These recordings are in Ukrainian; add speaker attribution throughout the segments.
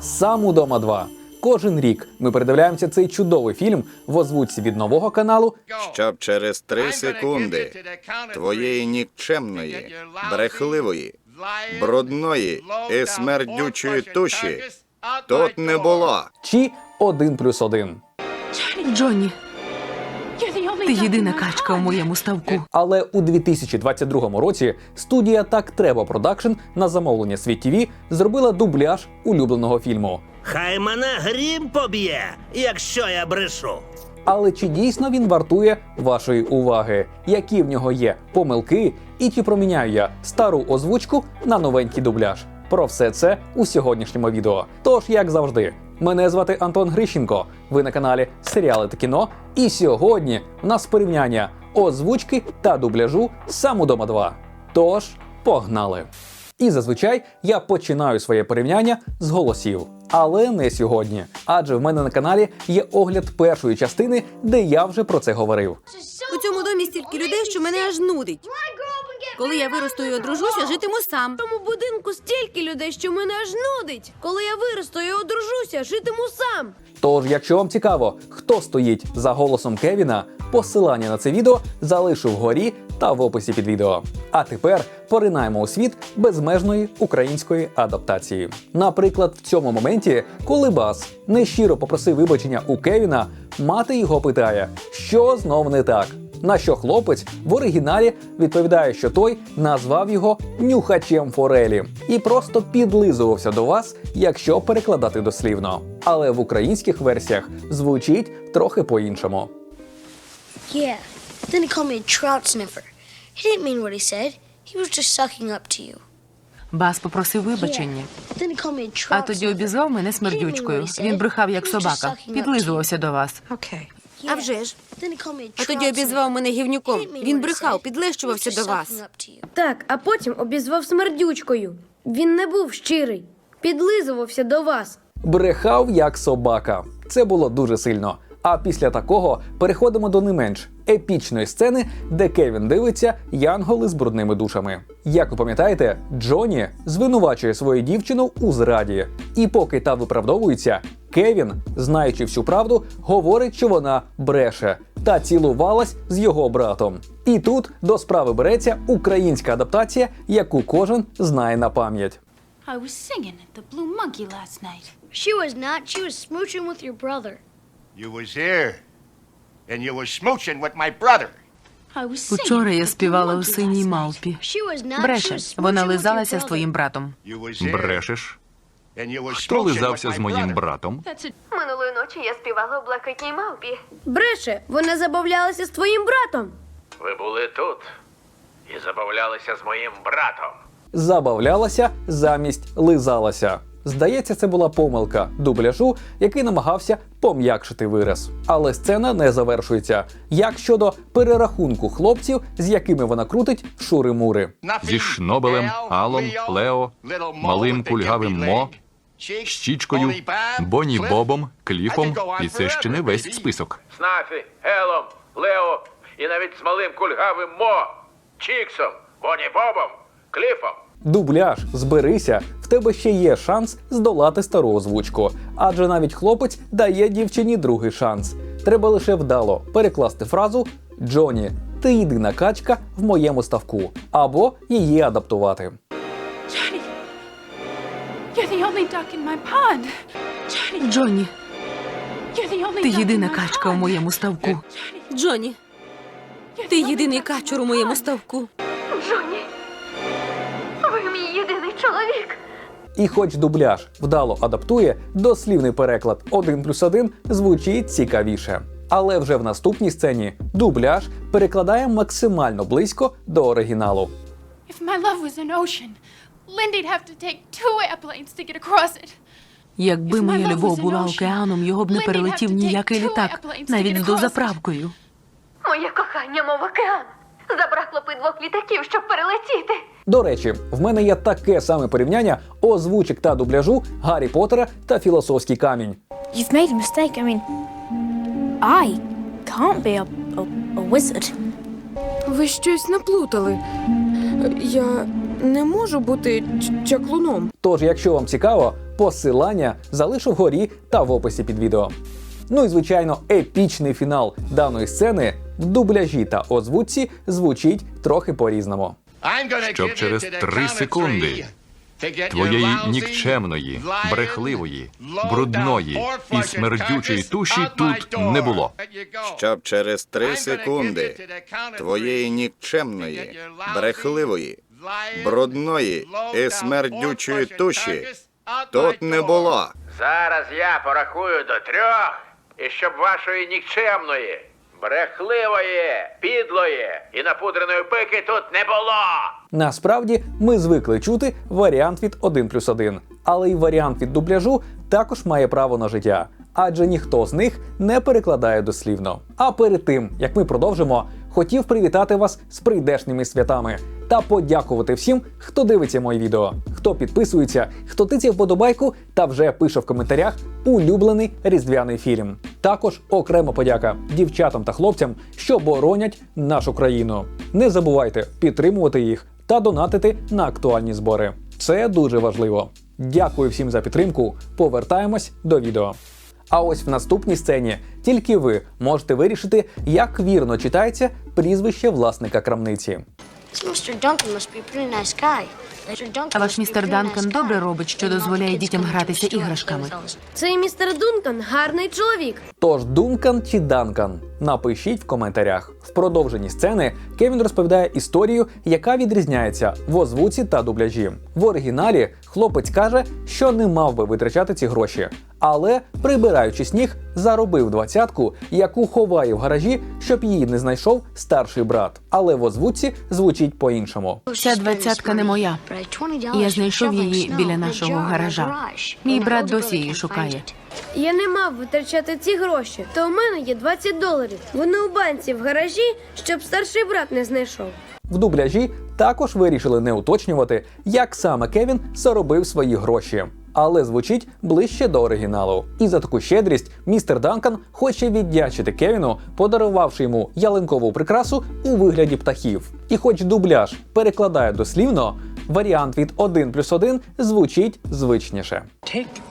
Speaker 1: Сам удома 2. Кожен рік ми передивляємося цей чудовий фільм в озвучці від нового каналу
Speaker 2: Щоб через три секунди твоєї нікчемної, брехливої, брудної і смердючої туші тут не було.
Speaker 1: чи один плюс один.
Speaker 3: Джонні, ти єдина качка у моєму ставку.
Speaker 1: Але у 2022 році студія Так Треба Продакшн на замовлення Світ ТВ зробила дубляж улюбленого фільму.
Speaker 4: Хай мене грім поб'є, якщо я брешу.
Speaker 1: Але чи дійсно він вартує вашої уваги? Які в нього є помилки, і чи проміняю я стару озвучку на новенький дубляж? Про все це у сьогоднішньому відео. Тож, як завжди, мене звати Антон Грищенко. Ви на каналі Серіали та кіно. І сьогодні в нас порівняння озвучки та дубляжу сам удома 2. Тож, погнали! І зазвичай я починаю своє порівняння з голосів. Але не сьогодні. Адже в мене на каналі є огляд першої частини, де я вже про це говорив.
Speaker 5: У цьому домі стільки людей, що мене аж нудить. Коли я виросту і одружуся, житиму сам.
Speaker 6: В тому будинку стільки людей, що мене аж нудить. Коли я виросту і одружуся, житиму сам.
Speaker 1: Тож, якщо вам цікаво, хто стоїть за голосом Кевіна, посилання на це відео залишу вгорі та в описі під відео. А тепер поринаємо у світ безмежної української адаптації. Наприклад, в цьому моменті, коли Бас нещиро попросив вибачення у Кевіна, мати його питає, що знов не так. На що хлопець в оригіналі відповідає, що той назвав його нюхачем форелі і просто підлизувався до вас, якщо перекладати дослівно. Але в українських версіях звучить трохи по-іншому.
Speaker 7: Yeah. Then he called me a trout sniffer. He didn't mean what he said. He was just sucking up to you.
Speaker 3: Бас попросив вибачення, а тоді обізвав мене смердючкою. Він брехав як собака, підлизувався до вас.
Speaker 5: А вже ж. А тоді обізвав мене гівнюком. Він брехав, підлещувався до вас.
Speaker 6: Так, а потім обізвав смердючкою. Він не був щирий, підлизувався до вас.
Speaker 1: Брехав як собака. Це було дуже сильно. А після такого переходимо до не менш епічної сцени, де Кевін дивиться янголи з брудними душами. Як ви пам'ятаєте, Джоні звинувачує свою дівчину у зраді. І поки та виправдовується, Кевін, знаючи всю правду, говорить, що вона бреше та цілувалась з його братом. І тут до справи береться українська адаптація, яку кожен знає на пам'ять.
Speaker 8: I was singing at the Blue Monkey last night.
Speaker 7: She was not. She was smooching with your brother.
Speaker 9: You was here,
Speaker 3: Учора я співала у синій малпі.
Speaker 7: She was not. She
Speaker 3: Бреше, вона лизалася з твоїм братом.
Speaker 9: You
Speaker 10: Брешеш? Хто лизався з моїм братом?
Speaker 6: Минулої ночі я співала у блакитній мавпі. Бреше, вона забавлялася з твоїм братом.
Speaker 11: Ви були тут і забавлялися з моїм братом.
Speaker 1: забавлялася замість лизалася. Здається, це була помилка дубляжу, який намагався пом'якшити вираз. Але сцена не завершується. Як щодо перерахунку хлопців, з якими вона крутить шури-мури.
Speaker 10: Зі Шнобелем, Алом, Лео, малим кульгавим Мо, Щічкою, Бонні Бобом, Кліфом, і це ще не весь список.
Speaker 11: Снафі, Елом, Лео і навіть з малим кульгавим Мо, Чіксом, Бонні Бобом, Кліфом.
Speaker 1: Дубляж, зберися, в тебе ще є шанс здолати стару озвучку. Адже навіть хлопець дає дівчині другий шанс. Треба лише вдало перекласти фразу Джоні, ти єдина качка в моєму ставку, або її адаптувати.
Speaker 8: Johnny. You're the only duck in my pond. Johnny,
Speaker 3: Джонні,
Speaker 8: you're the only
Speaker 3: ти
Speaker 8: duck
Speaker 3: єдина
Speaker 8: in my
Speaker 3: качка у моєму ставку.
Speaker 8: Johnny,
Speaker 5: Джонні, ти єдиний качур у моєму ставку.
Speaker 1: І хоч дубляж вдало адаптує, дослівний переклад 1 плюс 1 звучить цікавіше. Але вже в наступній сцені дубляж перекладає максимально близько до оригіналу.
Speaker 8: If my love was an ocean, Lindy'd have to take two airplanes to get across it.
Speaker 3: Якби моя любов була океаном, його б не перелетів ніякий літак, навіть
Speaker 8: get
Speaker 3: з дозаправкою.
Speaker 6: Моє кохання, мов океан. Забракло б і двох літаків, щоб перелетіти.
Speaker 1: До речі, в мене є таке саме порівняння озвучок та дубляжу Гаррі Поттера та Філософський камінь.
Speaker 12: You've made a mistake. I mean, I can't be a, a, a wizard.
Speaker 5: Ви щось наплутали. Я не можу бути чаклуном.
Speaker 1: Тож, якщо вам цікаво, Посилання залишу вгорі та в описі під відео. Ну і звичайно, епічний фінал даної сцени в дубляжі та озвучці звучить трохи по-різному.
Speaker 10: Щоб через три секунди твоєї нікчемної, брехливої, брудної і смердючої туші тут не було.
Speaker 2: Щоб через три секунди твоєї нікчемної, брехливої, брудної і смердючої туші тут не було.
Speaker 11: Зараз я порахую до трьох, і щоб вашої нікчемної, брехливої, підлої і напудреної пики тут не було.
Speaker 1: Насправді ми звикли чути варіант від 1 плюс 1, але й варіант від дубляжу також має право на життя, адже ніхто з них не перекладає дослівно. А перед тим як ми продовжимо, хотів привітати вас з прийдешніми святами та подякувати всім, хто дивиться мої відео, хто підписується, хто тицяє вподобайку та вже пише в коментарях улюблений різдвяний фільм. Також окрема подяка дівчатам та хлопцям, що боронять нашу країну. Не забувайте підтримувати їх та донатити на актуальні збори. Це дуже важливо. Дякую всім за підтримку. Повертаємось до відео. А ось в наступній сцені тільки ви можете вирішити, як вірно читається прізвище власника крамниці.
Speaker 7: This Mr. Duncan must be a pretty nice guy. Mr. Duncan
Speaker 3: А ваш містер Данкан добре робить, що дозволяє дітям гратися іграшками.
Speaker 6: Цей містер Дункан гарний чоловік.
Speaker 1: Тож Дункан чи Данкан? Напишіть в коментарях. В продовженні сцени Кевін розповідає історію, яка відрізняється в озвуці та дубляжі. В оригіналі хлопець каже, що не мав би витрачати ці гроші, але, прибираючи сніг, заробив двадцятку, яку ховає в гаражі, щоб її не знайшов старший брат. Але в озвуці звучить по-іншому.
Speaker 3: Ця двадцятка не моя.
Speaker 7: But I had $20
Speaker 3: Я знайшов її біля нашого гаража. Мій брат досі її шукає.
Speaker 6: Я не мав витрачати ці гроші, то у мене є 20 доларів. Вони у банці в гаражі, щоб старший брат не знайшов.
Speaker 1: В дубляжі також вирішили не уточнювати, як саме Кевін заробив свої гроші. Але звучить ближче до оригіналу. І за таку щедрість містер Данкан хоче віддячити Кевіну, подарувавши йому ялинкову прикрасу у вигляді птахів. І хоч дубляж перекладає дослівно, варіант від 1 плюс 1 звучить звичніше.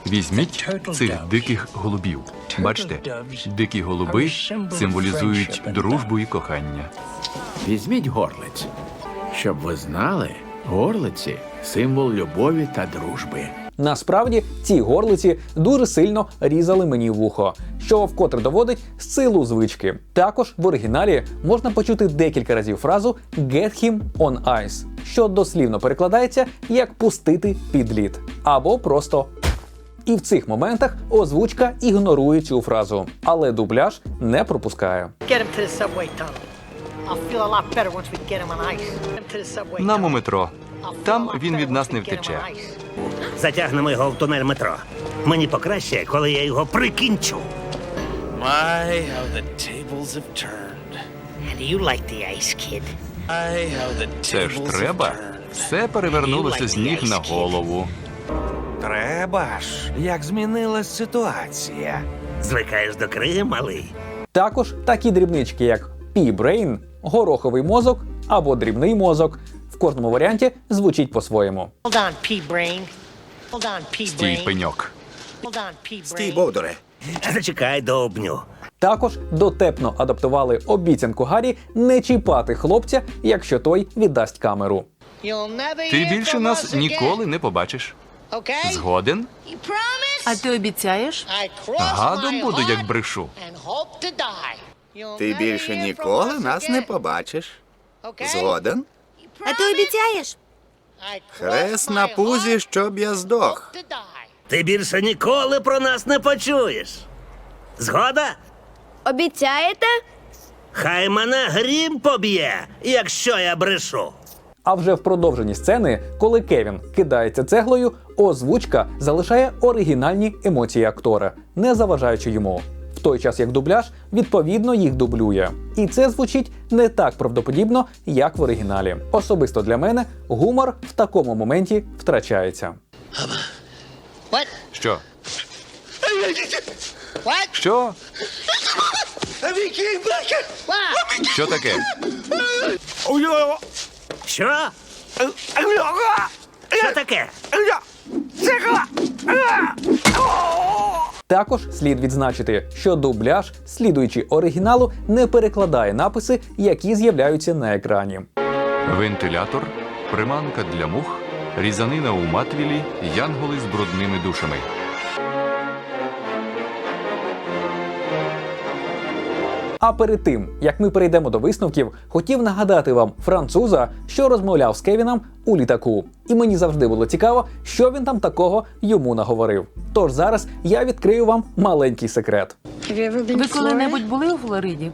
Speaker 10: Візьміть цих диких голубів. Бачите, дикі голуби символізують дружбу і кохання.
Speaker 13: Візьміть горлиць. Щоб ви знали, горлиці символ любові та дружби.
Speaker 1: Насправді ці горлиці дуже сильно різали мені вухо, що вкотре доводить силу звички. Також в оригіналі можна почути декілька разів фразу «get him on ice», що дослівно перекладається як пустити під лід або просто. І в цих моментах озвучка ігнорує цю фразу, але дубляж не пропускає.
Speaker 14: Get him to the subway tunnel. I'll feel a lot better once we get him on ice. Get him to the subway
Speaker 10: Нам у метро. Там він від нас не втече.
Speaker 4: Затягнемо його в тунель метро. Мені покраще, коли я його прикінчу.
Speaker 15: My, how the tables have turned.
Speaker 14: How do you like the ice, kid?
Speaker 15: My, how the
Speaker 10: Це ж
Speaker 15: tables have
Speaker 10: треба.
Speaker 15: turned.
Speaker 10: Все перевернулося з ніг на голову.
Speaker 15: Треба ж, як змінилась ситуація.
Speaker 4: Звикаєш до криги, малий.
Speaker 1: Також такі дрібнички, як пі-брейн, гороховий мозок або дрібний мозок, в кожному варіанті звучить по-своєму.
Speaker 14: Hold on, pea brain. Hold on, pea
Speaker 10: Стій пеньок.
Speaker 14: Hold on, pea
Speaker 2: Стій,
Speaker 14: brain.
Speaker 2: Бовдуре.
Speaker 4: Зачекай до обню.
Speaker 1: Також дотепно адаптували обіцянку Гаррі не чіпати хлопця, якщо той віддасть камеру.
Speaker 10: Ти більше нас ніколи не побачиш. Згоден?
Speaker 3: А ти обіцяєш?
Speaker 10: Гадом буду, як брешу.
Speaker 2: Ти більше ніколи нас не побачиш. Згоден?
Speaker 5: А ти обіцяєш?
Speaker 2: Хрест на пузі, щоб я здох.
Speaker 4: Ти більше ніколи про нас не почуєш. Згода?
Speaker 6: Обіцяєте?
Speaker 4: Хай мене грім поб'є, якщо я брешу.
Speaker 1: А вже в продовженні сцени, коли Кевін кидається цеглою, озвучка залишає оригінальні емоції актора, не заважаючи йому. Той час як дубляж відповідно їх дублює. І це звучить не так правдоподібно, як в оригіналі. Особисто для мене гумор в такому моменті втрачається.
Speaker 14: What?
Speaker 10: Що?
Speaker 14: What?
Speaker 10: Що?
Speaker 14: What?
Speaker 10: Що таке?
Speaker 4: Що? Що таке?
Speaker 1: Також слід відзначити, що дубляж, слідуючи оригіналу, не перекладає написи, які з'являються на екрані.
Speaker 10: Вентилятор, приманка для мух, різанина у матвілі, янголи з брудними душами.
Speaker 1: А перед тим, як ми перейдемо до висновків, хотів нагадати вам француза, що розмовляв з Кевіном у літаку. І мені завжди було цікаво, що він там такого йому наговорив. Тож зараз я відкрию вам маленький секрет.
Speaker 3: Ви коли-небудь були у Флориді?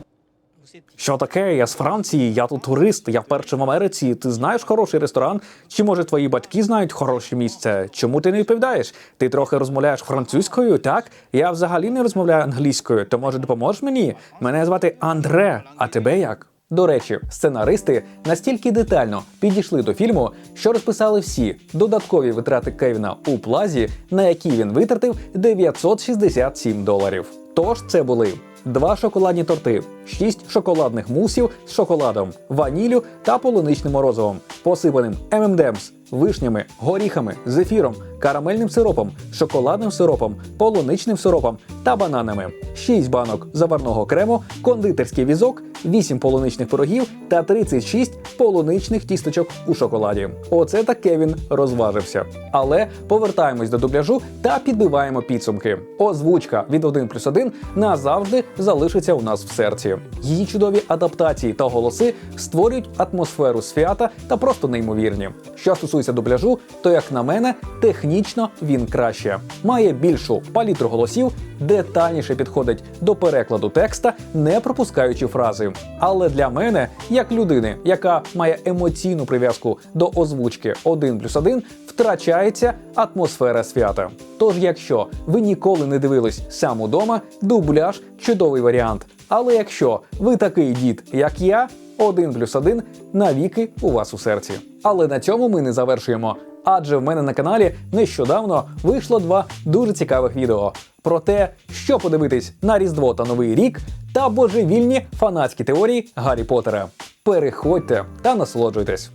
Speaker 1: Що таке? Я з Франції, я тут турист, я вперше в Америці. Ти знаєш хороший ресторан? Чи може твої батьки знають хороше місце? Чому ти не відповідаєш? Ти трохи розмовляєш французькою, так? Я взагалі не розмовляю англійською. То може допоможеш мені? Мене звати Андре. А тебе як? До речі, сценаристи настільки детально підійшли до фільму, що розписали всі додаткові витрати Кевіна у плазі, на які він витратив 967 доларів. Тож це були два шоколадні торти, 6 шоколадних мусів з шоколадом, ваніллю та полуничним морозивом, посипаним ММДМС, вишнями, горіхами, зефіром, карамельним сиропом, шоколадним сиропом, полуничним сиропом та бананами, 6 банок заварного крему, кондитерський візок, 8 полуничних пирогів та 36 полуничних тісточок у шоколаді. Оце так Кевін розважився. Але повертаємось до дубляжу та підбиваємо підсумки. Озвучка від 1 плюс 1 назавжди залишиться у нас в серці. Її чудові адаптації та голоси створюють атмосферу свята та просто неймовірні. Що стосується дубляжу, то як на мене, технічно він краще. Має більшу палітру голосів, детальніше підходить до перекладу текста, не пропускаючи фрази. Але для мене, як людини, яка має емоційну прив'язку до озвучки 1 плюс 1, втрачається атмосфера свята. Тож, якщо ви ніколи не дивились сам удома, дубляж чудовий варіант. Але якщо ви такий дід, як я, 1 плюс 1 навіки у вас у серці. Але на цьому ми не завершуємо. Адже в мене на каналі нещодавно вийшло два дуже цікавих відео про те, що подивитись на Різдво та Новий рік, та божевільні фанатські теорії Гаррі Поттера. Переходьте та насолоджуйтесь.